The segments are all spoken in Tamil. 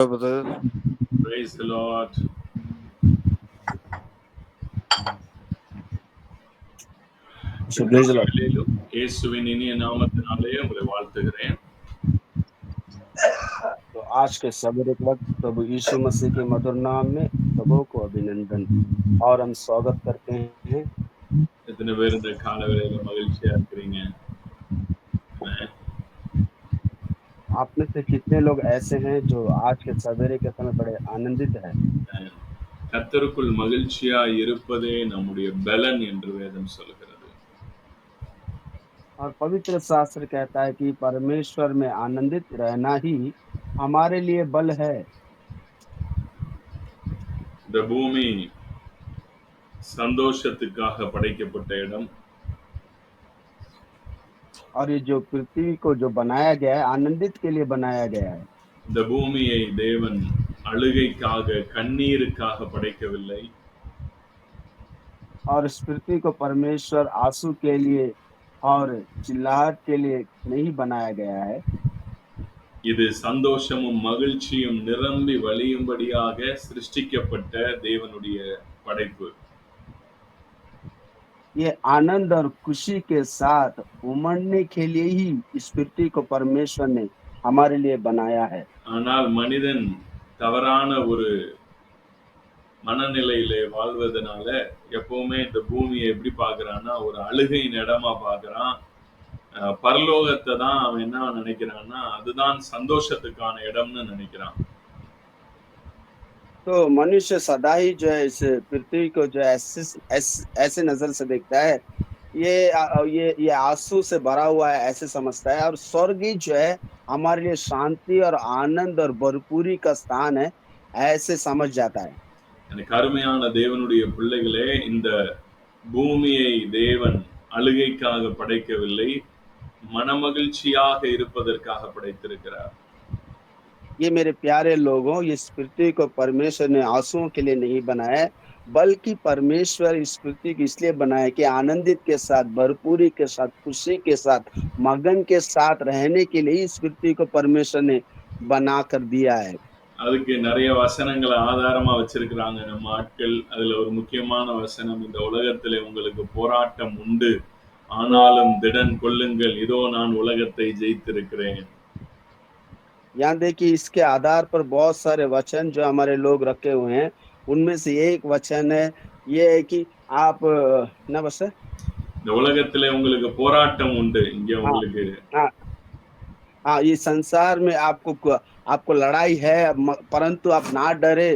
brother. Praise the Lord. So praise the Lord. வேளையிலும் இயேசுவின் இனிய நாமத்தினாலே உங்களை வாழ்த்துகிறேன் तो आज के सवेरे के वक्त प्रभु यीशु मसीह के मधुर नाम में प्रभु को अभिनंदन और हम स्वागत करते हैं எத்தனை பேர் இந்த கால வேளையில மகிழ்ச்சியா இருக்கிறீங்க आप में से कितने लोग ऐसे हैं जो आज के सवेरे के समय बड़े आनंदित हैं ஆமென். கர்த்தருக்குள் மகிழ்ச்சியா இருப்பதே நம்முடைய பலன் என்று வேதம் சொல்கிறது और पवित्र शास्त्र कहता है कि परमेश्वर में आनंदित रहना ही हमारे लिए बल है இந்த பூமி சந்தோஷத்துக்காக படைக்கப்பட்ட இடம் और ये जो पृथ्वी को जो बनाया गया है आनंदित के लिए बनाया गया है இந்த பூமியை தேவன் அழுகைக்காக கண்ணீருக்காக படைக்கவில்லை और इस पृथ्वी को परमेश्वर आंसू के लिए और चिल्लाहट के लिए नहीं बनाया गया है இது சந்தோஷமும் மகிழ்ச்சியும் நிரம்பி வழியும்படியாக சிருஷ்டிக்கப்பட்ட தேவனுடைய படைப்பு ये आनंद और खुशी के साथ उमड़ने के लिए ही इस पृथ्वी को परमेश्वर ने हमारे लिए बनाया है ஆனால் மனிதன் தவறான ஒரு மனநிலையிலே வாழ்வதனால எப்பவுமே இந்த பூமியை எப்படி பார்க்கறான்னா ஒரு அழுகையின் இடமா பார்க்கறான் அஹ் பரலோகத்தை தான் அவன் என்ன நினைக்கிறான்னா அதுதான் சந்தோஷத்துக்கான இடம்னு நினைக்கிறான் तो मनुष्य सदा ही जो है इस पृथ्वी को जो है ऐसे ऐसे, ऐसे नजर से देखता है ये आ- ये ये आंसू से भरा हुआ है ऐसे समझता है और स्वर्ग ही जो है हमारे लिए शांति और आनंद और भरपूरी का स्थान है ऐसे समझ जाता है எனக்கு அருமையான தேவனுடைய பிள்ளைகளே இந்த பூமியை தேவன் அழுகைக்காக படைக்கவில்லை மனமகிழ்ச்சியாக இருப்பதற்காக படைத்திருக்கிறார் ये मेरे प्यारे लोगों इस पृथ्वी को परमेश्वर ने आंसुओं के लिए नहीं बनाया है, बल्कि परमेश्वर इस पृथ्वी को इसलिए बनाया कि आनंदित के साथ भरपूरी के साथ खुशी के साथ मगन के साथ रहने के लिए इस पृथ्वी को परमेश्वर ने बना कर दिया है அதுக்கு நிறைய வசனங்களை ஆதாரமா வச்சிருக்கிறாங்க நம்ம ஆட்கள் அதுல ஒரு முக்கியமான வசனம் இந்த உலகத்திலே உங்களுக்கு போராட்டம் உண்டு ஆனாலும் திடன் கொள்ளுங்கள் இதோ நான் உலகத்தை ஜெயித்திருக்கிறேன் यहाँ देखिए इसके आधार पर बहुत सारे वचन जो हमारे लोग रखे हुए हैं उनमें से एक वचन है ये है कि आप अ, ना बस है? இந்த உலகத்திலே உங்களுக்கு போராட்டம் உண்டு இங்க உங்களுக்கு हाँ ये संसार में आपको आपको लड़ाई है म- परंतु आप ना डरे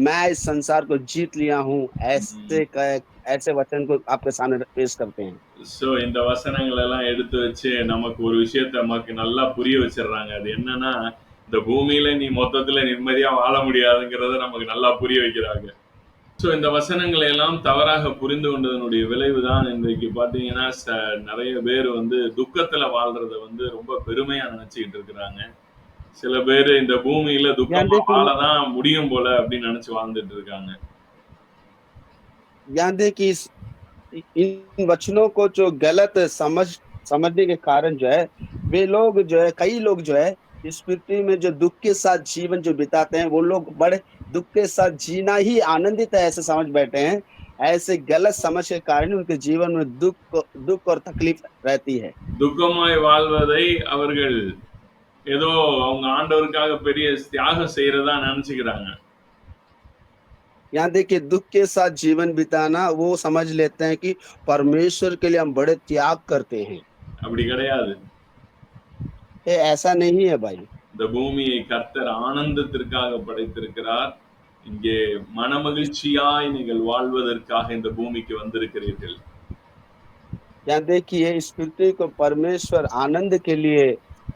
मैं इस संसार को जीत लिया हूँ ऐसे क- ऐसे वचन को आपके सामने पेश करते हैं சோ இந்த வசனங்கள் எல்லாம் எடுத்து வச்சு நமக்கு ஒரு விஷயத்த நமக்கு நல்லா புரிய வச்சிடுறாங்க அது என்னன்னா இந்த பூமியில நீ மொத்தத்துல நிம்மதியா வாழ முடியாதுங்கிறத நமக்கு நல்லா புரிய வைக்கிறாங்க சோ இந்த வசனங்களை எல்லாம் தவறாக புரிந்து கொண்டதனுடைய விளைவுதான் இன்றைக்கு பாத்தீங்கன்னா ச- நிறைய பேர் வந்து துக்கத்துல வாழ்றத வந்து ரொம்ப பெருமையா நினைச்சுக்கிட்டு இருக்கிறாங்க சில பேர் இந்த பூமியில துக்கமா வாழதான் முடியும் போல அப்படின்னு நினைச்சு வாழ்ந்துட்டு இருக்காங்க यहाँ देखिए इस इन वचनों को जो गलत समझ समझने के कारण जो है वे लोग जो है कई लोग जो है इस पृथ्वी में जो दुख के साथ जीवन जो बिताते हैं वो लोग बड़े दुख के साथ जीना ही आनंदित है ऐसे समझ बैठे हैं ऐसे गलत समझ के कारण उनके जीवन में दुख दुख और तकलीफ रहती है துக்கமாய் வாழ்வதை அவர்கள் ஏதோ அவங்க ஆண்டவருக்காக பெரிய தியாகம் செய்யறதா நினைச்சுக்கிறாங்க यहाँ देखिए दुख के साथ जीवन बिताना वो समझ लेते हैं कि परमेश्वर के लिए हम बड़े त्याग करते हैं அப்படி கிடையாது ये ऐसा नहीं है भाई இந்த பூமியை கர்த்தர் ஆனந்தத்திற்காக படைத்திருக்கிறார் இங்கே மனமகிழ்ச்சியாய் நீங்கள் வாழ்வதற்காக இந்த பூமிக்கு வந்திருக்கிறீர்கள் यहाँ देखिए इस पृथ्वी को परमेश्वर आनंद के लिए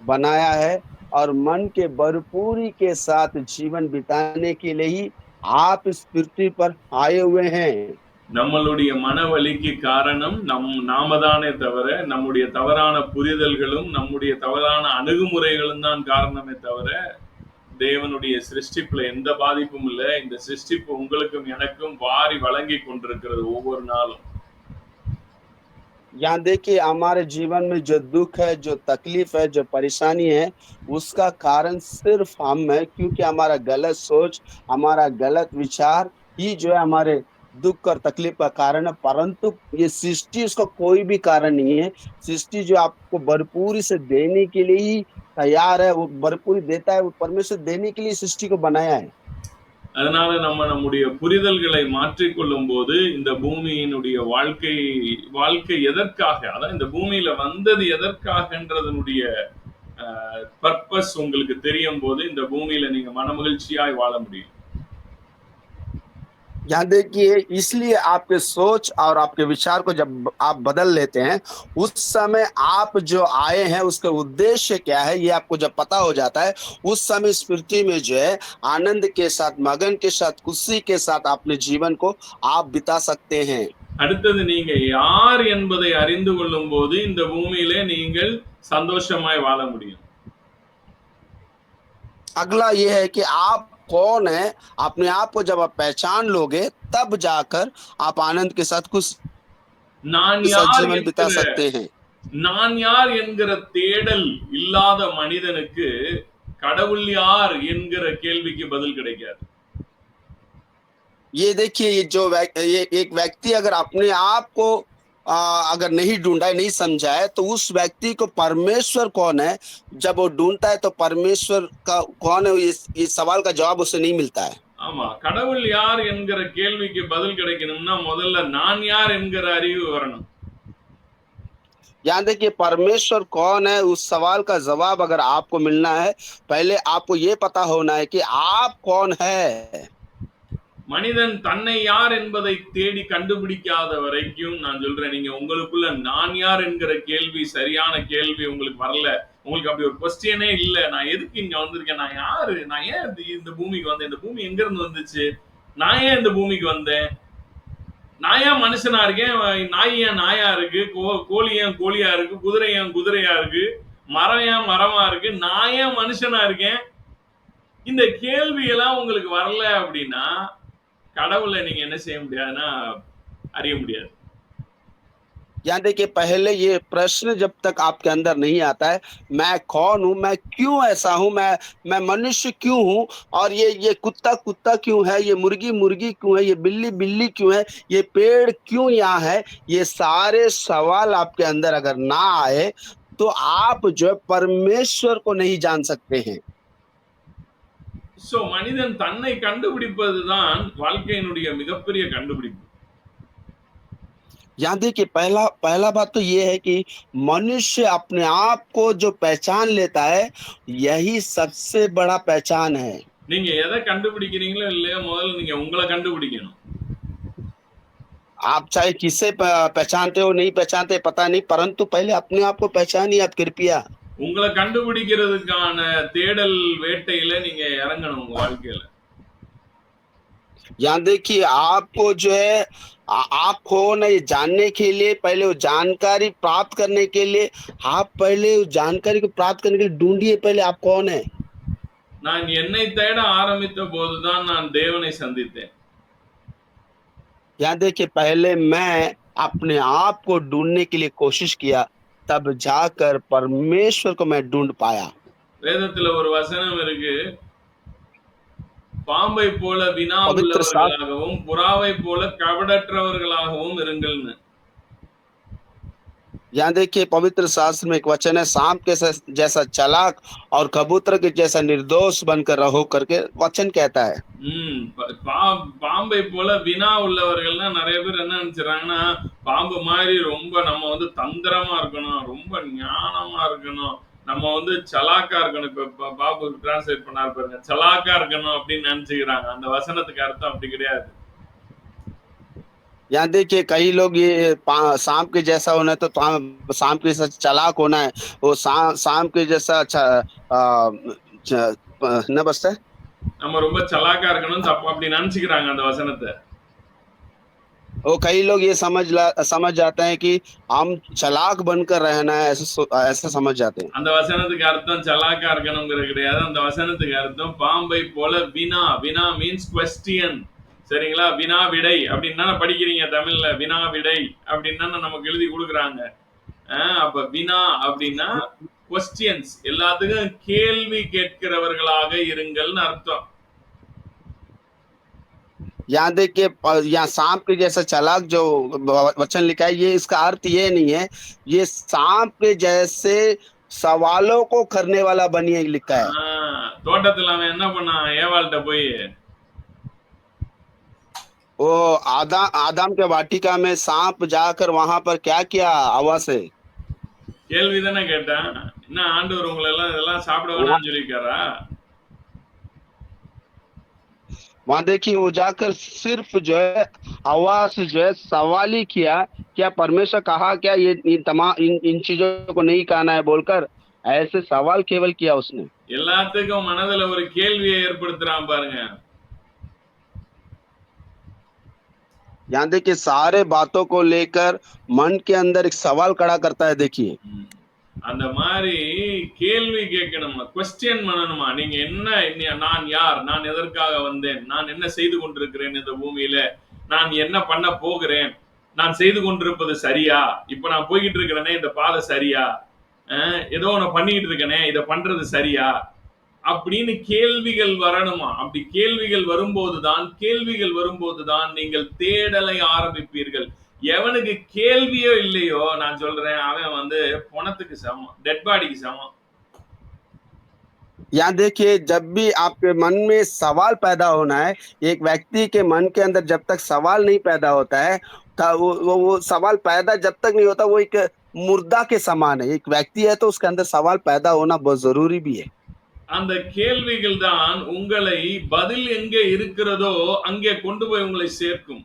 बनाया है और मन के भरपूरी के साथ जीवन बिताने के लिए ही आप इस पृथ्वी पर आए हुए हैं நம்மளுடைய மனவலிக்கு காரணம் நம் நாம தானே தவிர நம்முடைய தவறான புரிதல்களும் நம்முடைய தவறான அணுகுமுறைகளும் தான் காரணமே தவிர தேவனுடைய சிருஷ்டிப்புல எந்த பாதிப்பும் இல்லை இந்த சிருஷ்டிப்பு உங்களுக்கும் எனக்கும் வாரி வழங்கி கொண்டிருக்கிறது ஒவ்வொரு நாளும் यहाँ देखिए हमारे जीवन में जो दुख है, जो तकलीफ़ है, जो परेशानी है, उसका कारण सिर्फ़ हम हैं क्योंकि हमारा गलत सोच, हमारा गलत विचार ही जो है हमारे दुख और तकलीफ़ का कारण है। परंतु ये सृष्टि उसका कोई भी कारण नहीं है। सृष्टि जो आपको भरपूरी से देने के लिए ही तैयार है, वो भरपूरी देता है, वो परमेश्वर देने के लिए सृष्टि को बनाया है। அதனால நம்ம நம்முடைய புரிதல்களை மாற்றிக்கொள்ளும் போது இந்த பூமியினுடைய வாழ்க்கை வாழ்க்கை எதற்காக அதான் இந்த பூமியில வந்தது எதற்காகன்றதனுடைய பர்பஸ் உங்களுக்கு தெரியும் போது இந்த பூமியில நீங்க மனமகிழ்ச்சியாய் வாழ முடியும். यहाँ देखिए इसलिए आपके सोच और आपके विचार को जब आप बदल लेते हैं उस समय आप जो आए हैं उसका उद्देश्य क्या है ये आपको जब पता हो जाता है उस समय इस पृथ्वी में जो है आनंद के साथ मगन के साथ खुशी के साथ अपने जीवन को आप बिता सकते हैं அடுத்தது நீங்க யார் என்பதை அறிந்து கொள்ளும் போது இந்த பூமியிலே நீங்கள் சந்தோஷமாய் வாழ முடியும் अगला ये है कि आप कौन है अपने आप को जब आप पहचान लोगे तब जाकर आप आनंद के साथ कुछ நான் के साथ யார் जीवन बिता என்கிற सकते हैं நான் யார் என்கிற தேடல் இல்லாத மனிதனுக்கு கடவுள் யார் என்கிற கேள்விக்கு பதில் கிடைக்காது ये देखिए ये जो व्यक- ये एक व्यक्ति अगर अपने आप को आ, अगर नहीं ढूंढा है नहीं समझा है तो उस व्यक्ति को परमेश्वर कौन है जब वो ढूंढता है तो परमेश्वर का कौन है ये, ये सवाल का जवाब उसे नहीं मिलता है ஆமா கடவுள் யார் என்கிற கேள்விக்கு பதில் கிடைக்கணும்னா முதல்ல நான் யார் என்கிற அறிவு வரணும் यहाँ देखिए परमेश्वर कौन है उस सवाल का जवाब अगर आपको मिलना है पहले आपको ये पता होना है कि आप कौन है மனிதன் தன்னை யார் என்பதை தேடி கண்டுபிடிக்காத வரைக்கும் நான் சொல்றேன். நீங்க உங்களுக்குள்ள நான் யார் என்கிற கேள்வி சரியான கேள்வி உங்களுக்கு வரல. உங்களுக்கு அப்படி ஒரு கொஸ்டினே இல்லை. நான் எதுக்கு இங்க வந்திருக்கேன்? நான் யாரு? நான் ஏன் இந்த- இந்த பூமிக்கு வந்தேன்? இந்த பூமி எங்க இருந்து வந்துச்சு? நான் ஏன் இந்த பூமிக்கு வந்தேன்? நான் ஏன் மனுஷனா இருக்கேன்? நாய் ஏன் நாயா இருக்கு? கோ- கோழி ஏன் கோழியா இருக்கு? குதிரை ஏன் குதிரையா இருக்கு? மரம் ஏன் மரமா இருக்கு? நான் ஏன் மனுஷனா இருக்கேன்? இந்த கேள்வி எல்லாம் உங்களுக்கு வரல அப்படின்னா கடவுளை நீங்க என்ன செய்ய முடியாதுன்னா அறிய முடியாது यहाँ देखिए पहले ये प्रश्न जब तक आपके अंदर नहीं आता है मैं कौन हूं मैं क्यों ऐसा हूं मैं मैं मनुष्य क्यों हूं और ये ये कुत्ता कुत्ता क्यों है ये मुर्गी मुर्गी क्यों है ये बिल्ली बिल्ली क्यों है ये पेड़ क्यों यहाँ है ये सारे सवाल आपके अंदर अगर ना आए तो आप जो है परमेश्वर को नहीं जान सकते हैं சோ மனிதன் தன்னை கண்டுபிடிப்பதுதான் வாழ்க்கையினுடைய மிகப்பெரிய கண்டுபிடிப்பு यहाँ देखिए पहला पहला बात तो ये है कि मनुष्य अपने आप को जो पहचान लेता है यही सबसे बड़ा पहचान है நீங்க எதை கண்டுபிடிக்கிறீங்களோ இல்லையோ முதல்ல நீங்க உங்களை கண்டுபிடிக்கணும் आप चाहे किसे प- पहचानते हो नहीं पहचानते पता नहीं परंतु पहले अपने आप को पहचानिए आप कृपया உங்களை கண்டுபிடிக்கிறதுக்கான தேடல் வேட்டையில நீங்க இறங்கணும் உங்க வாழ்க்கையில यहाँ देखिए आपको जो है आ- आप कौन है ये जानने के लिए पहले वो जानकारी प्राप्त करने के लिए आप पहले उस जानकारी को प्राप्त करने के लिए ढूंढिए पहले आप कौन है நான் என்னை தேட ஆரம்பித்த போதுதான் நான் தேவனை சந்தித்தேன் यहाँ देखिए पहले मैं अपने आप को ढूंढने के लिए कोशिश किया तब जाकर परमेश्वर को मैं ढूंढ पाया வேதத்துல ஒரு வசனம் இருக்கு பாம்பை போல வினா பவித்திர சா- உள்ளவர்களாகவும் புறாவை போல கபடற்றவர்களாகவும் இருங்கள்னு यहाँ देखिए पवित्र शास्त्र में एक वचन है सांप के सा- जैसा चलाक और कबूतर के जैसा निर्दोष बनकर रहो करके वचन कहता है ம் ப- பா- பாம்பை போல வினா உள்ளவர்கள்னா நிறைய பேர் என்ன நினைச்சுறாங்கன்னா பாம்பு மாதிரி ரொம்ப நம்ம வந்து தந்திரமா இருக்கணும் ரொம்ப ஞானமா இருக்கணும் நம்ம வந்து சலாக்கா இருக்கணும் இப்ப பா- பாபு டிரான்ஸ்லேட் பண்ணாரு பாருங்க சலாக்கா இருக்கணும் அப்படின்னு நினைச்சுக்கிறாங்க அந்த வசனத்துக்கு அர்த்தம் அப்படி கிடையாது यहाँ देखिए कई लोग ये पा- सांप के जैसा होना है तो पा- सांप के जैसा चलाक होना है वो सा- सांप के जैसा अच्छा आ, च- प- न बसता है நம்ம ரொம்ப சலாக்கா இருக்கணும் தப்பு அப்படி நினைச்சுக்கிறாங்க அந்த வசனத்தை वो कई लोग ये समझ ला समझ जाते हैं कि हम चलाक बनकर रहना है ऐसा सो- ऐसा समझ जाते हैं அந்த வசனத்துக்கு அர்த்தம் சலாக்கா இருக்கணுங்கிறது கிடையாது அந்த வசனத்துக்கு அர்த்தம் பாம்பை போல வினா வினா மீன்ஸ் கொஸ்டியன் சரிங்களா வினா விடை அப்படின்னு தானே படிக்கிறீங்க தமிழ்ல வினா விடை அப்படின்னு தானே நமக்கு எழுதி கொடுக்குறாங்க அஹ் அப்ப வினா அப்படின்னா கொஸ்டியன்ஸ் எல்லாத்துக்கும் கேள்வி கேட்கிறவர்களாக இருங்கள்னு அர்த்தம் यहाँ देखिए प- यहाँ सांप के जैसा चालाक जो व- वचन लिखा है ये इसका अर्थ ये नहीं है ये सांप के जैसे सवालों को करने वाला बनिए लिखा है ஆஹ் தோட்டத்துல அவன் என்ன பண்ணான் ஏவாள்கிட்ட போய் वो आदा आदाम के वाटिका में सांप जाकर वहां पर क्या किया हवा से கேள்வி தானே கேட்டான் என்ன ஆண்டவர் உங்களை எல்லாம் இதெல்லாம் சாப்பிட வேணாம்னு சொல்லியிருக்காரா वहां देखिए वो जाकर सिर्फ जो है हवा से जो है सवाल ही किया क्या परमेश्वर कहा क्या ये इन तमाम इन इन चीजों को नहीं कहना है बोलकर ऐसे सवाल केवल किया उसने எல்லாத்துக்கும் மனதுல ஒரு கேள்வியை ஏற்படுத்துறான் பாருங்க यहाँ देखिए सारे बातों को लेकर मन के अंदर एक सवाल खड़ा करता है देखिए ம். அந்த மாதிரி கேள்வி கேட்கணுமா கொஸ்டின் பண்ணணுமா நீங்க என்ன நீ- நான் யார் நான் எதற்காக வந்தேன் நான் என்ன செய்து கொண்டிருக்கிறேன் இந்த பூமியில நான் என்ன பண்ண போகிறேன் நான் செய்து கொண்டிருப்பது சரியா இப்ப நான் போய்கிட்டு இருக்கிறேனே இந்த பாதை சரியா அஹ், ஏதோ ஒண்ணு பண்ணிட்டு இருக்கேனே இதை பண்றது சரியா அப்படின்னு கேள்விகள் வரணுமா அப்படி கேள்விகள் வரும்போதுதான் கேள்விகள் வரும்போதுதான் நீங்கள் தேடலை ஆரம்பிப்பீர்கள் எவனுக்கு கேள்வியோ இல்லையோ நான் சொல்றேன் அவன் வந்து பணத்துக்கு சமம் டெட் பாடிக்கு சமம் यहाँ देखिए जब भी आपके मन में सवाल पैदा होना है एक व्यक्ति के मन के अंदर जब तक सवाल नहीं पैदा होता है तब वो, वो, वो सवाल पैदा जब तक नहीं होता वो एक मुर्दा के समान है एक व्यक्ति है तो उसके अंदर सवाल पैदा होना बहुत जरूरी भी है அந்த கேள்விகள் தான் உங்களை பதில் எங்கே இருக்கிறதோ அங்கே கொண்டு போய் உங்களை சேர்க்கும்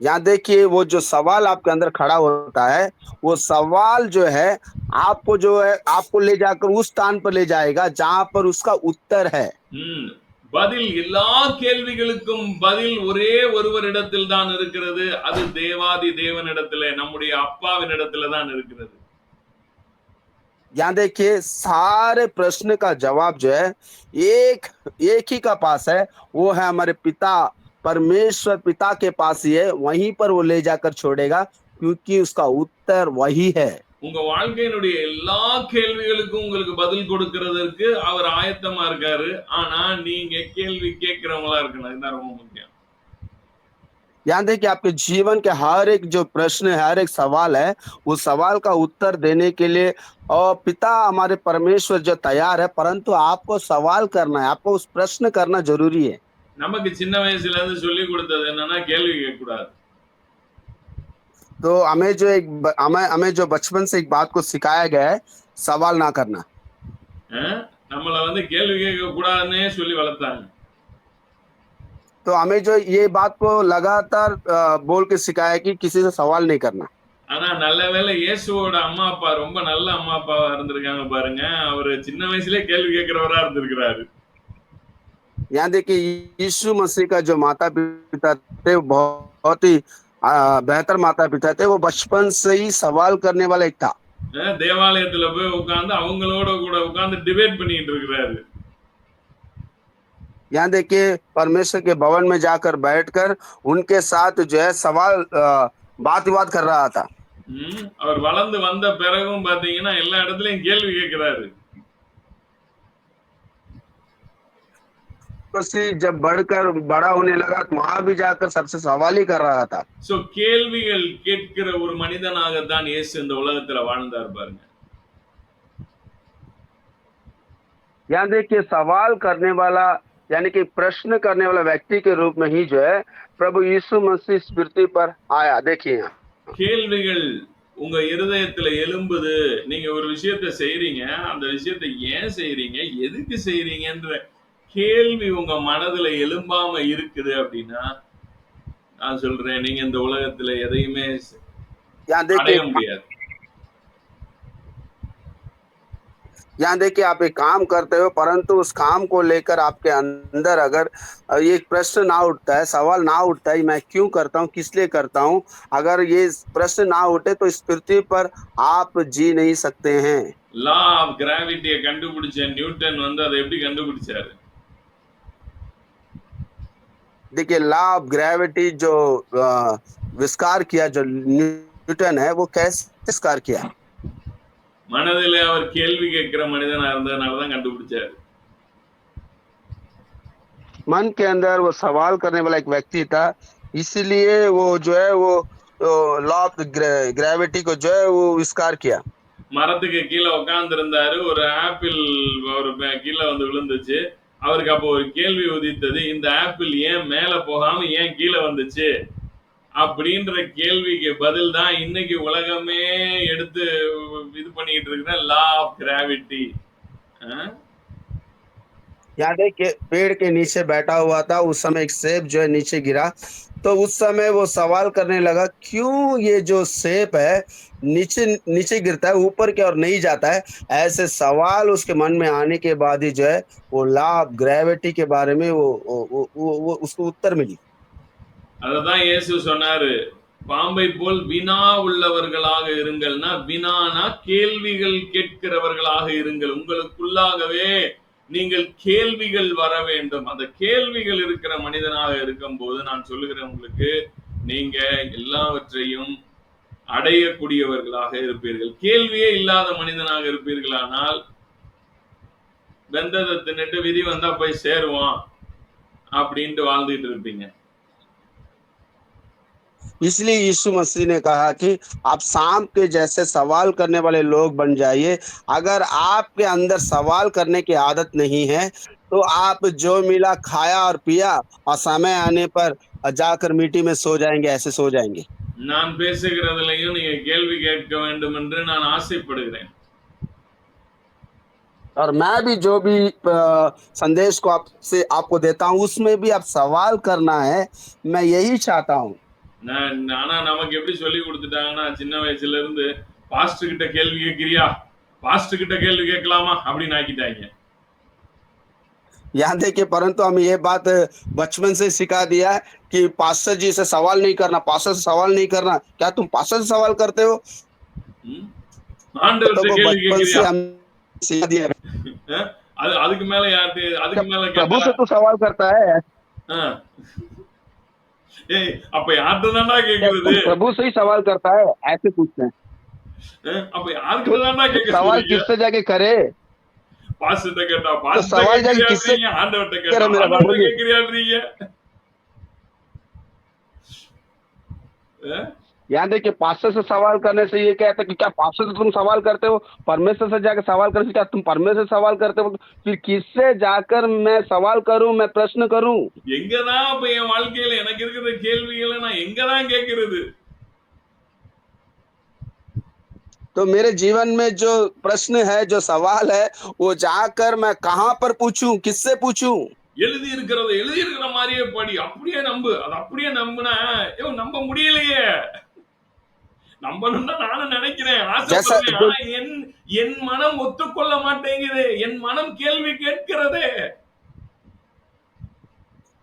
यहाँ देखिए वो जो सवाल आपके अंदर खड़ा होता है वो सवाल जो है आपको जो है आपको ले जाकर उस स्थान पर ले जाएगा जहां पर उसका उत्तर है ம். பதில் எல்லா கேள்விகளுக்கும் பதில் ஒரே ஒருவரிடத்தில் தான் இருக்கிறது அது தேவாதி தேவனிடத்துல நம்முடைய அப்பாவினிடத்துல தான் இருக்கிறது यहाँ देखिए सारे प्रश्न का जवाब जो है एक एक ही का पास है वो है हमारे पिता परमेश्वर पिता के पास ही है वहीं पर वो ले जाकर छोड़ेगा क्योंकि उसका उत्तर वही है உங்க வாழ்க்கையினுடைய எல்லா கேள்விகளுக்கும் உங்களுக்கு பதில் கொடுக்கறதற்கு அவர் ஆயத்தமா இருக்காரு ஆனா நீங்க கேள்வி கேட்கிறவங்களா இருக்கணும் இதுதான் ரொம்ப முக்கியம் यहाँ देखिए आपके जीवन के हर एक जो प्रश्न है हर एक सवाल है उस सवाल का उत्तर देने के लिए और पिता हमारे परमेश्वर जो तैयार है परंतु आपको सवाल करना है आपको उस प्रश्न करना जरूरी है நமக்கு சின்ன வயசுல இருந்து சொல்லி கொடுத்தது என்னன்னா கேள்வி கேட்க கூடாது तो हमें जो एक ब- हमें हमें जो बचपन से एक बात को सिखाया गया है सवाल ना करना அஹ்? நம்மள வந்து கேள்வி கேட்க கூடாதுன்னே சொல்லி வளர்த்தாங்க तो हमें जो ये बात को लगातार अ, बोल के सिखाया है कि किसी से सवाल नहीं करना ஆனா நல்ல வேளை இயேசுவோட அம்மா அப்பா ரொம்ப நல்ல அம்மா அப்பாவா இருந்திருக்காங்க பாருங்க அவரு சின்ன வயசுலயே கேள்வி கேட்கிறவரா இருந்திருக்கிறாரு यहाँ देखिए यीशु मसीह का जो माता पिता थे वो बहुत ही अ, बेहतर माता पिता थे वो बचपन से ही सवाल करने वाला एक था அஹ் தேவாலயத்துல போய் உட்கார்ந்து அவங்களோட கூட உட்கார்ந்து डिबेट பண்ணிட்டு இருக்கிறாரு यहाँ देखिए परमेश्वर के भवन में जाकर बैठकर उनके साथ जो है सवाल अ, बात विवाद कर रहा था ம், அவர் வளர்ந்து வந்த பிறகும் பாத்தீங்கன்னா எல்லா இடத்துலயும் கேள்வி கேட்கிறாரு मसीह जब बढ़कर बड़ा होने लगा तो वहां भी जाकर सबसे सवाल ही कर रहा था சோ கேள்விகள் கேட்கிற ஒரு மனிதனாகத்தான் இயேசு இந்த உலகத்துல வாழ்ந்தார் பாருங்க यहाँ देखिए सवाल करने वाला यानी कि प्रश्न करने वाला व्यक्ति के रूप में ही जो है प्रभु यीशु मसीह इस पृथ्वी पर आया देखिए यहाँ கேள்விகள் உங்க இருதயத்துல எழும்புது நீங்க ஒரு விஷயத்த செய்றீங்க அந்த விஷயத்த ஏன் செய்றீங்க எதுக்கு செய்றீங்கன்ற கேள்வி உங்க மனதுல எழும்பாம இருக்குது அப்படின்னா நான் சொல்றேன் நீங்க இந்த உலகத்துல எதையுமே यहाँ அடைய देखिए முடியாது यहाँ देखिए आप एक काम करते हो परंतु उस काम को लेकर आपके अंदर अगर ये प्रश्न ना उठता है सवाल ना उठता है मैं क्यों करता हूँ किस लिए करता हूँ अगर ये प्रश्न ना उठे तो इस पृथ्वी पर आप जी नहीं सकते हैं லா ஆஃப் கிராவிட்டியை கண்டுபிடிச்ச நியூட்டன் வந்து அதை எப்படி கண்டுபிடிச்சாரு देखिए लॉ ऑफ ग्रेविटी जो अ, विस्कार किया जो न्यूटन है वो कैसे विस्कार किया மனதிலே அவர் கேள்வி கேட்கிற மனிதனா இருந்ததுனால தான் கண்டுபிடிச்சாரு मन के अंदर वो सवाल करने वाला एक व्यक्ति था इसलिए वो जो है वो लॉ ऑफ ग्रेविटी को जो है वो विस्कार किया மரத்துக்கு கீழே உட்கார்ந்து இருந்தாரு ஒரு ஆப்பிள் ஒரு மே- கீழே வந்து விழுந்துச்சு அவருக்கு அப்போ ஒரு கேள்வி உதித்தது இந்த ஆப்பிள் ஏன் மேல போகாம ஏன் கீழே வந்துச்சு அப்படின்ற கேள்விக்கு பதில் தான் இன்னைக்கு உலகமே எடுத்து இது பண்ணிட்டு இருக்கிற லா ஆஃப் கிராவிட்டி यहाँ देखिए पेड़ के नीचे बैठा हुआ था उस समय एक सेब जो है नीचे गिरा तो उस समय वो सवाल करने लगा क्यों ये जो सेब है नीचे नीचे गिरता है ऊपर की ओर नहीं जाता है ऐसे सवाल उसके मन में आने के बाद ही जो है वो लॉ ऑफ ग्रेविटी के बारे में वो वो, वो, वो, वो उसको उत्तर मिली அததான் இயேசு சொன்னாரு பாம்பை போல் வினா உள்ளவர்களாக இருங்கள்னா வினானா கேள்விகள் கேட்கிறவர்களாக இருங்கள். உங்களுக்குள்ளாகவே நீங்கள் கேள்விகள் வர வேண்டும். அந்த கேள்விகள் இருக்கிற மனிதனாக இருக்கும் போது நான் சொல்லுகிறேன் உங்களுக்கு நீங்க எல்லாவற்றையும் அடையக்கூடியவர்களாக இருப்பீர்கள். கேள்வியே இல்லாத மனிதனாக இருப்பீர்களானால் வெந்ததை தின்னுட்டு விதி வந்தா போய் சேருவான் அப்படின்ட்டு வாழ்ந்துட்டு இருப்பீங்க. इसलिए यीशु मसीह ने कहा कि आप शाम के जैसे सवाल करने वाले लोग बन जाइए अगर आपके अंदर सवाल करने की आदत नहीं है तो आप जो मिला खाया और पिया और समय आने पर जाकर मिट्टी में सो जाएंगे ऐसे सो जाएंगे நான் பேசுகிறதுலையும் நீங்க கேள்வி கேட்க வேண்டும் என்று நான் ஆசைப்படுகிறேன் और मैं भी जो भी अ, संदेश को आपसे आपको देता हूँ उसमें भी आप सवाल करना है मैं यही चाहता हूँ நான் ஆனா நமக்கு எப்படி சொல்லி கொடுத்துட்டாங்கன்னா சின்ன வயசுல இருந்து பாஸ்டர் கிட்ட கேள்வி கேட்கிறியா பாஸ்டர் கிட்ட கேள்வி கேட்கலாமா அப்படின்னு ஆக்கிட்டாங்க यहाँ देखिए परंतु हमें ये बात बचपन से सिखा दिया है कि पास्टर जी से सवाल नहीं करना पास्टर से सवाल नहीं करना क्या तुम पास्टर से सवाल करते हो ம்? तो ஆண்டவர்கிட்ட वो கேள்வி बचपन से கேட்கிறியா हम सिखा दिया है। அஹ்? அது அதுக்கு மேல யார்ட்டு அதுக்கு மேல प्रभु கேட்டா से तो सवाल करता है அஹ். ஏய் அப்ப யார்கிட்ட தான்டா क्या கேக்குறது तुम प्रभु से ही सवाल करता है ऐसे पूछते हैं அஹ்? அப்ப யாருக்கு தான்டா கேட்க सवाल சொல்றீங்க किससे जाके करे பாஸ்டர்ட்ட கேட்டா तो பாஸ்டர் सवाल जाके किससे கேக்குறியான்றீங்க ஆண்டவர்கிட்ட கேட்டா करे मेरा ஆண்டவர்கிட்ட बाबू जी கேக்குறியான்றீங்க அஹ்? यहाँ देखिए पास्टर से सवाल करने से ये कहता है कि क्या पास्टर से तुम सवाल करते हो परमेश्वर से जाकर सवाल करने से क्या तुम परमेश्वर से सवाल करते हो फिर किससे जाकर मैं सवाल करूं मैं प्रश्न करूं எங்கதான் அப்ப என் வாழ்க்கையில எனக்கு இருக்கிற கேள்விகளை நான் எங்கதான் கேட்கிறது तो मेरे जीवन में जो प्रश्न है जो सवाल है वो जाकर मैं कहाँ पर पूछूं किससे पूछूं எழுதி இருக்கிறத எழுதி இருக்கிற மாதிரியே படி அப்படியே நம்பு அது அப்படியே நம்புனா ஐயோ நம்ப முடியலையே நம்பணும்னு நானும் நினைக்கிறேன் जैसा ஆசைப்படுறேன் जो ஆனா என் என் மனம் ஒத்துக்கொள்ள மாட்டேங்குது என் மனம் கேள்வி கேட்கிறதே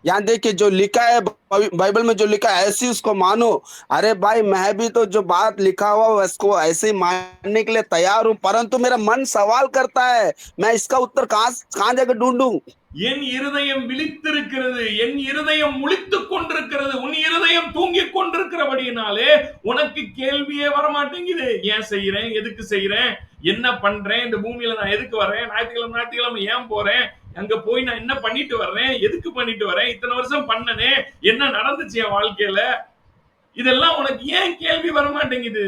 यहाँ देखिए जो लिखा है बाइ- बाइबल में जो लिखा है ऐसे ही उसको मानो अरे भाई मैं भी तो जो बात लिखा हुआ है उसको ऐसे ही मानने के लिए तैयार हूँ परंतु मेरा मन सवाल करता है मैं इसका उत्तर कहाँ कहाँ जाकर ढूंढूं என் இருதயம் விழித்திருக்கிறது என் இருதயம் முழித்துக் கொண்டிருக்கிறது உன் இருதயம் தூங்கிக் கொண்டிருக்கிறபடியினாலே உனக்கு கேள்வியே வர மாட்டேங்குது ஏன் செய்யறேன் எதுக்கு செய்யறேன் என்ன பண்றேன்? இந்த பூமியில நான் எதுக்கு வர்றேன்? ஞாயிற்றுக்கிழமை ஞாயிற்றுக்கிழமை ஏன் போறேன்? அங்க போய் நான் என்ன பண்ணிட்டு வர்றேன்? எதுக்கு பண்ணிட்டு வரேன் இத்தனை வருஷம் பண்ணனே என்ன நடந்துச்சு என் வாழ்க்கையில? இதெல்லாம் உனக்கு ஏன் கேள்வி வர மாட்டேங்குது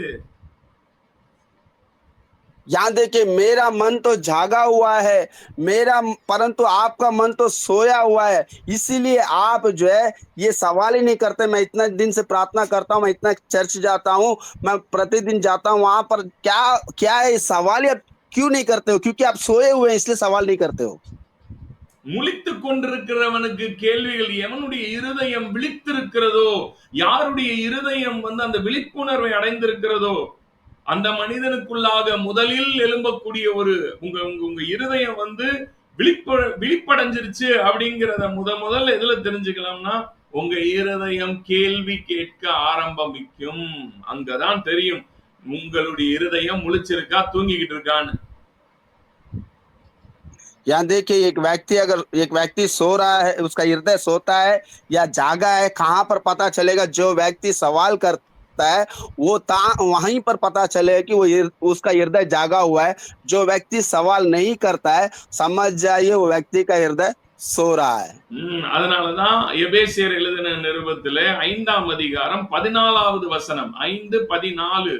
यहाँ देखिए मेरा मन तो जागा हुआ है मेरा परंतु आपका मन तो सोया हुआ है इसीलिए आप जो है ये सवाल ही नहीं करते मैं इतना दिन से प्रार्थना करता हूँ मैं इतना चर्च जाता हूँ मैं प्रतिदिन जाता हूँ वहां पर क्या क्या है सवाल ही आप क्यों नहीं करते हो क्योंकि आप सोए हुए हैं इसलिए सवाल नहीं करते हो முழித்துக் கொண்டிருக்கிறவனுக்கு கேள்விகள் எவனுடைய இருதயம் விழித்திருக்கிறதோ யாருடைய இருதயம் வந்து அந்த விழிப்புணர்வை அடைந்திருக்கிறதோ அந்த மனிதனுக்குள்ளாக முதலில் எழும்பக்கூடிய ஒரு உங்க உங்க உங்க இருதயம் வந்து விழிப்ப விழிப்படைஞ்சிருச்சு அப்படிங்கிறத முத முதல்ல எதுல தெரிஞ்சுக்கலாம்னா உங்க இருதயம் கேள்வி கேட்க ஆரம்பிக்கும் அங்கதான் தெரியும் உங்களுடைய இருதயம் முழிச்சிருக்கா தூங்கிக்கிட்டு இருக்கான்னு यहाँ देखिए एक व्यक्ति अगर एक व्यक्ति सो रहा है उसका हृदय सोता है या जागा है कहाँ पर पता चलेगा जो व्यक्ति सवाल करता है वो ता वहीं पर पता चलेगा कि वो हिर- उसका हृदय जागा हुआ है जो व्यक्ति सवाल नहीं करता है समझ जाइए वो व्यक्ति का हृदय सो रहा है ம், அதனாலதான் எபேசியர் எழுதின நிருபத்திலே ஐந்தாம் அதிகாரம் பதினாலாவது வசனம் ஐந்து பதினாலு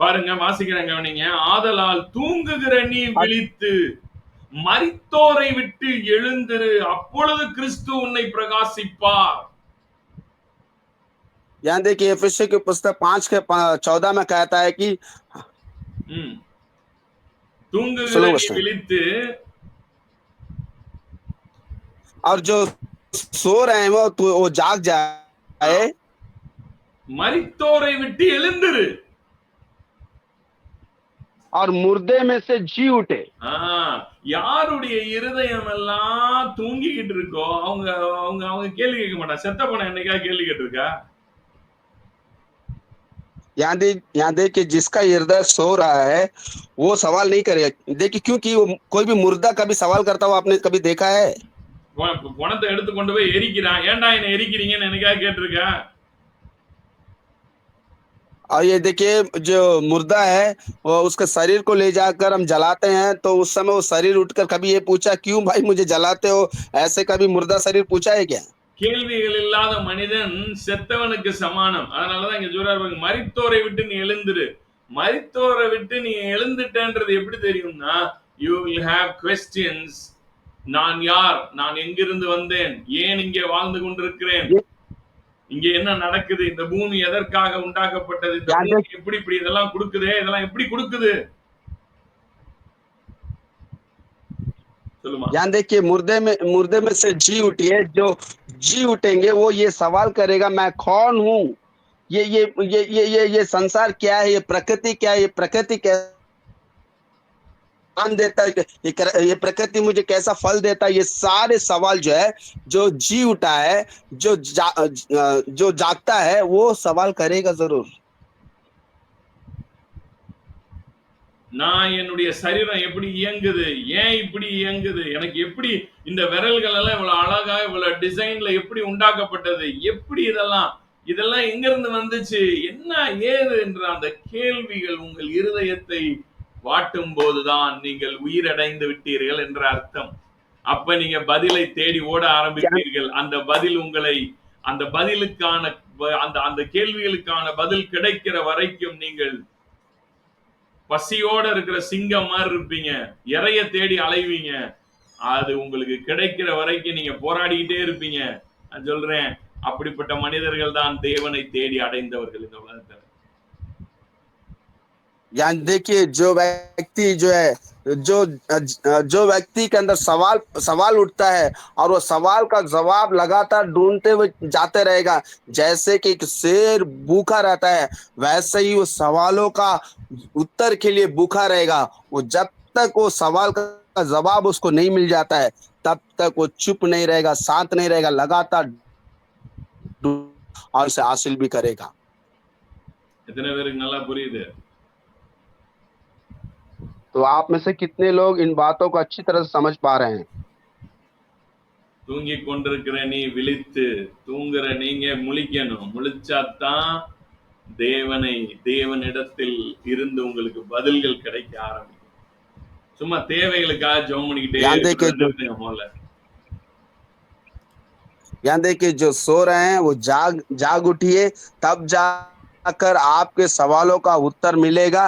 பாருங்க வாசிக்கிறேன் கவனிங்க ஆதலால் தூங்குகிற நீ விழித்து மரித்தோரை விட்டு எழுந்திரு அப்பொழுது கிறிஸ்து உன்னை பிரகாசிப்பார் यहाँ देखिए एफिसियों की पुस्तक पांच के चौदह में कहता है कि ம். தூங்குகிற சொல்லுங்க நீ பாஸ்டர். விழித்து और जो सो रहे हैं वो तो वो जाग जाए மரித்தோரை விட்டு எழுந்திரு और मुर्दे में से जी उठे ஆ, யாருடைய இருதயம் எல்லாம் தூங்கிக்கிட்டு இருக்கோ அவங்க அவங்க அவங்க கேள்வி கேட்க மாட்டாங்க செத்த பணம் என்னைக்கா கேள்வி கேட்டிருக்கா यहाँ देख यहाँ देखिए जिसका हृदय सो रहा है वो सवाल नहीं करेगा देखिए क्योंकि वो कोई भी मुर्दा कभी सवाल करता हुआ आपने कभी देखा है பண- பணத்தை எடுத்து கொண்டு போய் எரிக்கிறான் ஏன்டா என்ன எரிக்கிறீங்கன்னு என்னைக்கா கேட்டிருக்கா और ये देखिए जो मुर्दा है वो उसके शरीर को ले जाकर हम जलाते हैं तो उस समय वो शरीर उठकर कभी ये पूछा क्यों भाई मुझे जलाते हो ऐसे कभी मुर्दा शरीर पूछा है क्या கேள்விகள் இல்லாத மனிதன் செத்தவனுக்கு சமானம் அதனாலதான் இங்க சொல்றாரு பாருங்க, மரித்தோரை விட்டு நீ எழுந்துரு மரித்தோரை விட்டு நீ எழுந்துட்டன்றது எப்படி தெரியும்னா யூ வில் ஹேவ் கொஸ்டின்ஸ் நான் யார் நான் எங்கிருந்து வந்தேன் ஏன் இங்கே வாழ்ந்து கொண்டிருக்கிறேன் இங்க என்ன நடக்குது இந்த பூமி எதற்காக உண்டாக்கப்பட்டது இந்த யாரு? பூமி எப்படி இப்படி இதெல்லாம் கொடுக்குதே இதெல்லாம் எப்படி கொடுக்குது சொல்லுமா यहाँ देखिए मुर्दे में मुर्दे में से जी उठी है जो जी उठेंगे वो ये सवाल करेगा मैं कौन हूँ? ये ये ये ये ये ये संसार क्या है? ये प्रकृति क्या है? ये प्रकृति क्या देता है ये कर- ये प्रकृति मुझे कैसा फल देता है? ये सारे सवाल जो है जो जी उठा है जो जा, जो जागता है वो सवाल करेगा ज़रूर। நான் என்னுடைய சரீரம் எப்படி இயங்குது? ஏன் இப்படி இயங்குது? எனக்கு எப்படி இந்த விரல்கள் எல்லாம் இவ்வளவு அழகா இவ்வளவு டிசைன்ல எப்படி உண்டாக்கப்பட்டது? எப்படி இதெல்லாம்? இதெல்லாம் எங்கிருந்து வந்துச்சு? என்ன ஏது என்ற அந்த கேள்விகள் உங்கள் இருதயத்தை வாட்டும் போதுதான் நீங்கள் உயிரடைந்து விட்டீர்கள் என்ற அர்த்தம். அப்ப நீங்க பதிலை தேடி ஓட ஆரம்பிக்கிறீர்கள் அந்த பதில் உங்களை அந்த பதிலுக்கான அந்த அந்த கேள்விகளுக்கான பதில் கிடைக்கிற வரைக்கும் நீங்கள் பசியோட இருக்கிற சிங்கம் மாதிரி இருப்பீங்க. இறைய தேடி அலைவீங்க. அது உங்களுக்கு கிடைக்கிற வரைக்கும் நீங்க போராடிக்கிட்டே இருப்பீங்க. நான் சொல்றேன் அப்படிப்பட்ட மனிதர்கள் தான் தேவனை தேடி அடைந்தவர்கள் இந்த உலகத்தில். यानी देखिए, जो व्यक्ति जो है, जो जो व्यक्ति के अंदर सवाल सवाल उठता है और वो सवाल का जवाब लगातार ढूंढते हुए जाते रहेगा, जैसे कि एक शेर भूखा रहता है, वैसे ही वो सवालों का उत्तर के लिए भूखा रहेगा। वो जब तक वो सवाल का जवाब उसको नहीं मिल जाता है, तब तक वो चुप नहीं रहेगा, शांत नहीं रहेगा, लगातार और उसे हासिल भी करेगा। इतने तो आप में से कितने लोग इन बातों को अच्छी तरह से समझ पा रहे हैं தூங்கிக் கொண்டிருக்கிற நீ விழித்து தூங்குற நீங்க முழிக்கணும் முழிச்சாதான் தேவனை தேவனிடத்தில் இருந்து உங்களுக்கு பதில்கள் கிடைக்க ஆரம்பிக்கும் சும்மா தேவைகளுக்காக ஜெபம் பண்ணிக்கிட்டே யார் தேய்க்க- இருக்கிறது நிறுத்துங்க முதல்ல यहाँ देखिए जो सो रहे हैं वो जाग जाग उठिए तब जाकर आपके सवालों का उत्तर मिलेगा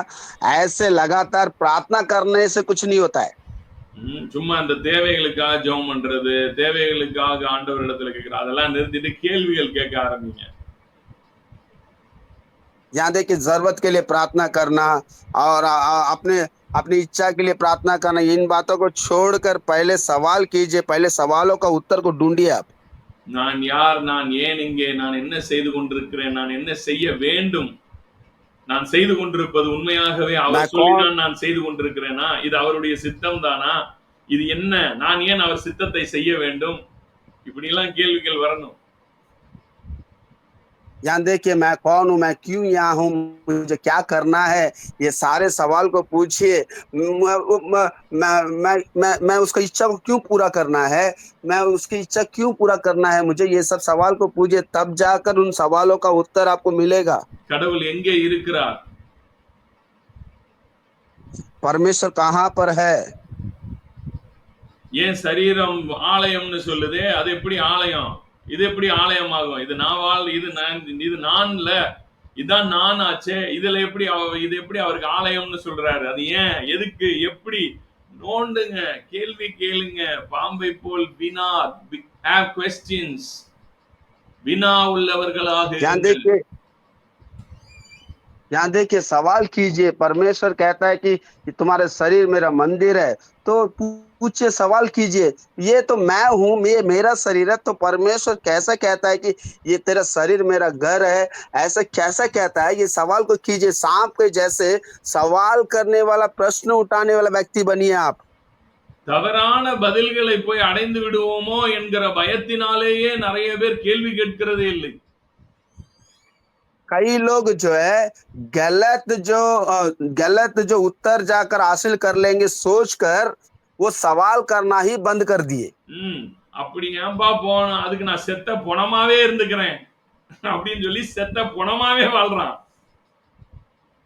ऐसे लगातार प्रार्थना करने से कुछ नहीं होता है ம், சும்மா இந்த தேவைகளுக்காக ஜெபம் பண்றது தேவைகளுக்காக ஆண்டவர் இடத்துல கேட்கிற அதெல்லாம் நிறுத்திட்டு கேள்விகள் கேட்க ஆரம்பிங்க यहाँ देखिए जरूरत के लिए प्रार्थना करना और आ, आ, अपने अपनी इच्छा के लिए प्रार्थना करना इन बातों को छोड़कर पहले सवाल कीजिए पहले सवालों का उत्तर को ढूंढिए आप நான் யார் நான் ஏன் இங்கே நான் என்ன செய்து கொண்டிருக்கிறேன் நான் என்ன செய்ய வேண்டும்? நான் செய்து கொண்டிருப்பது உண்மையாகவே அவர் சொல்லிதான் நான் செய்து கொண்டிருக்கிறேனா? இது அவருடைய சித்தம் தானா இது என்ன? நான் ஏன் அவர் சித்தத்தை செய்ய வேண்டும்? இப்படி எல்லாம் கேள்விகள் வரணும். ध्यान देखिए मैं कौन हूँ मैं क्यों यहाँ हूँ मुझे क्या करना है ये सारे सवाल को पूछिए मैं मैं मैं मैं मैं उसका इच्छा को क्यों पूरा करना है मैं उसकी इच्छा क्यों पूरा करना है मुझे ये सब सवाल को पूछिए तब जाकर उन सवालों का उत्तर आपको मिलेगा கடவுள் எங்கே இருக்கிறார் परमेश्वर कहाँ पर है ஏன் சரீரம் ஆலயம்னு சொல்லுதே அது எப்படி ஆலயம் இது எப்படி ஆலயம் ஆகும் இது நான் வாழ் இது நான் இது நான்ல இதான் நான் ஆச்சே இதுல எப்படி இது எப்படி அவருக்கு ஆலயம்னு சொல்றாரு? அது ஏன்? எதுக்கு? எப்படி? நோண்டுங்க கேள்வி கேளுங்க பாம்பை போல் வினா ஹேவ் கொஸ்டின்ஸ் வினா உள்ளவர்களாக ध्यान இருங்கள். देखिए ध्यान देखिए सवाल कीजिए परमेश्वर कहता है कि कि तुम्हारे शरीर मेरा मंदिर है तो पूछिए सवाल कीजिए ये तो मैं हूँ ये मेरा शरीर है तो परमेश्वर कैसा कहता है कि ये तेरा शरीर मेरा घर है ऐसा कैसा कहता है ये सवाल को कीजिए सांप के जैसे सवाल करने वाला प्रश्न उठाने वाला व्यक्ति बनिए आप தவறான பதில்களை போய் அடைந்து விடுவோமோ என்கிற பயத்தினாலேயே நிறைய பேர் கேள்வி கேட்கிறதே இல்லை कई लोग जो है गलत जो अ, गलत जो उत्तर जाकर हासिल कर लेंगे सोचकर वो सवाल करना ही बंद कर दिए ம் அப்படி ஏன்பா போன அதுக்கு நான் செத்த பொணமாவே இருந்துக்கிறேன் அப்படின்னு சொல்லி செத்த பொணமாவே வாழ்றான்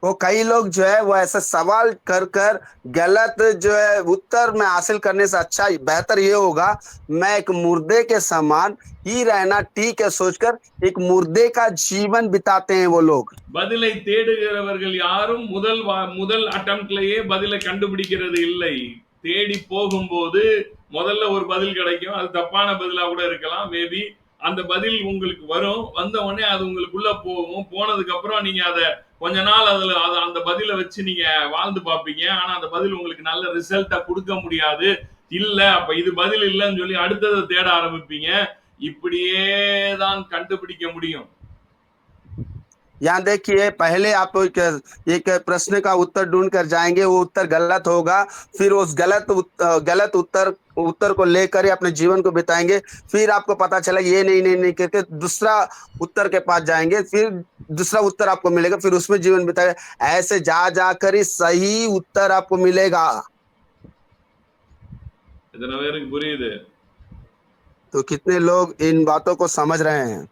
वो कई लोग जो है वो ऐसे सवाल कर कर गलत जो है उत्तर में हासिल करने से अच्छा बेहतर ये होगा मैं एक मुर्दे के समान ही रहना ठीक है सोचकर एक मुर्दे का जीवन बिताते हैं वो लोग பதிலை தேடுகிறவர்கள் யாரும் முதல் வா- முதல் அட்டம்ப்ட்லயே பதிலை கண்டுபிடிக்கிறது இல்லை தேடி போகும்போது முதல்ல ஒரு பதில் கிடைக்கும் அது தப்பான பதிலா கூட இருக்கலாம் மேபி அந்த பதில் உங்களுக்கு வரும் வந்த உடனே அது உங்களுக்குள்ள போகும் போனதுக்கு அப்புறம் நீங்க அதை கொஞ்ச நாள் அதுல அத அந்த பதிலை வச்சு நீங்க வாழ்ந்து பார்ப்பீங்க ஆனா அந்த பதில் உங்களுக்கு நல்ல ரிசல்ட்டை கொடுக்க முடியாது இல்ல அப்ப இது பதில் இல்லைன்னு சொல்லி அடுத்ததை தேட ஆரம்பிப்பீங்க இப்படியே தான் கண்டுபிடிக்க முடியும் यहाँ देखिए पहले आप एक, एक प्रश्न का उत्तर ढूंढ कर जाएंगे वो उत्तर गलत होगा फिर उस गलत उत- गलत उत्तर उत्तर को लेकर ही अपने जीवन को बिताएंगे फिर आपको पता चला ये नहीं नहीं नहीं करके दूसरा उत्तर के पास जाएंगे फिर दूसरा उत्तर आपको मिलेगा फिर उसमें जीवन बिताएगा ऐसे जा जाकर ही सही उत्तर आपको मिलेगा எத்தனை பேருக்கு புரியுது तो कितने लोग इन बातों को समझ रहे हैं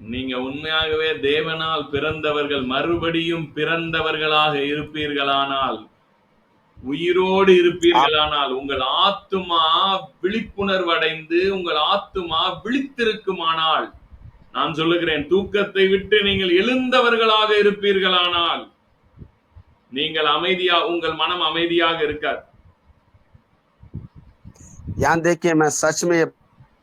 நீங்க உண்மையாகவே தேவனால் பிறந்தவர்கள் மறுபடியும் பிறந்தவர்களாக இருப்பீர்களானால் உயிரோடு இருப்பீர்களானால் உங்கள் ஆத்துமா விழிப்புணர்வு அடைந்து உங்கள் ஆத்துமா விழித்திருக்குமானால் நான் சொல்லுகிறேன் தூக்கத்தை விட்டு நீங்கள் எழுந்தவர்களாக இருப்பீர்களானால் நீங்கள் அமைதியா உங்கள் மனம் அமைதியாக இருக்காது यहाँ देखिए मैं सच में ये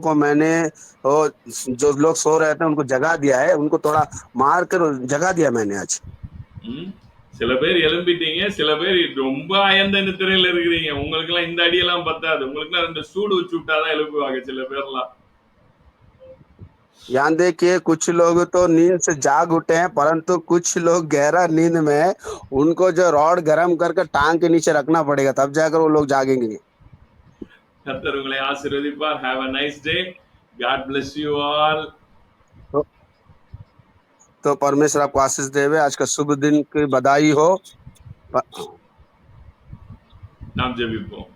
को मैंने वो जो लोग सो रहे थे उनको जगा दिया है उनको थोड़ा मार कर जगा दिया मैंने आज ம்? சில பேர் எழும்பிட்டீங்க சில பேர் ரொம்ப அயந்த நித்திரையில இருக்கிறீங்க உங்களுக்கு எல்லாம் இந்த அடியெல்லாம் பத்தாது உங்களுக்கு எல்லாம் ரெண்டு சூடு வச்சு விட்டாதான் எழுப்புவாங்க சில பேர்லாம் यहाँ देखिए कुछ लोग तो नींद से जाग उठे हैं परंतु कुछ लोग गहरा नींद में हैं, उनको जो रॉड गर्म करके टांग के नीचे रखना पड़ेगा तब जाकर वो लोग जागेंगे கர்த்தர் உங்களை ஆசீர்வதிப்பார் have a nice day God bless you all तो परमेश्वर आपको आशीष देवे आज का शुभ दिन की बधाई हो நாம் ஜெபிப்போம்